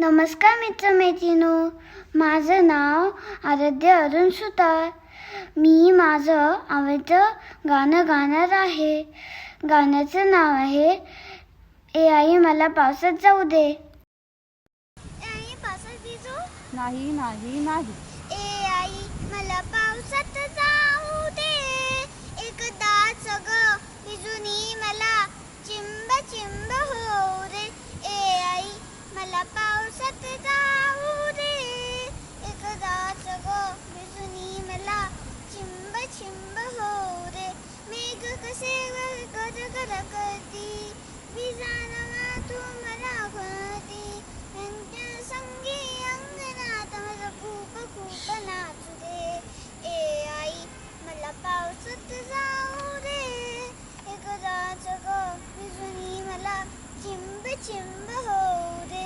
नमस्कार मित्रमैत्रिणो. माझं नाव आराध्य अरुण सुतार. मी माझं आवडतं गाणं गाणार आहे. गाण्याचं नाव आहे ए आई मला पावसात जाऊ दे. आई पावसात नाही नाही नाही. चिंब चिंब होऊ दे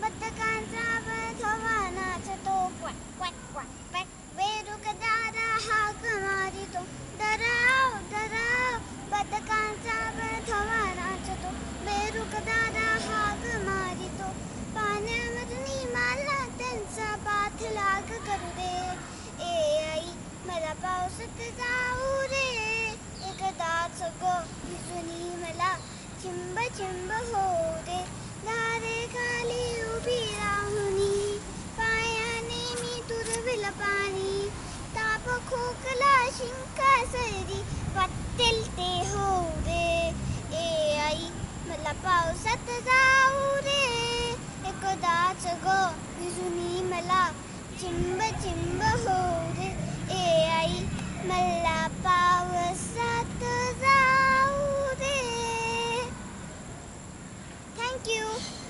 बदकांचा बथवा नाचतो क्वॅक क्वॅक क्वॅक क्वॅक बेरुक दादा हाक मारितो दराव दराव बदकांचा बथवा नाचतो बेरुक दादा हाक मारितो पाण्यामधून मला त्यांचा पाठलाग करू दे ए आई मला पावसात जा रे एकदाच ग भिजूनी मला चिंब होऊ दे दारे खाली उभी राहुनी पायाने मी तुरविल पाणी ताप खोकला शिंका सरी वाटेल ते होऊ दे ए आई मला पावसात जाऊ रे एकदाच ग भिजूनी मला चिंब चिंब होऊ Thank you.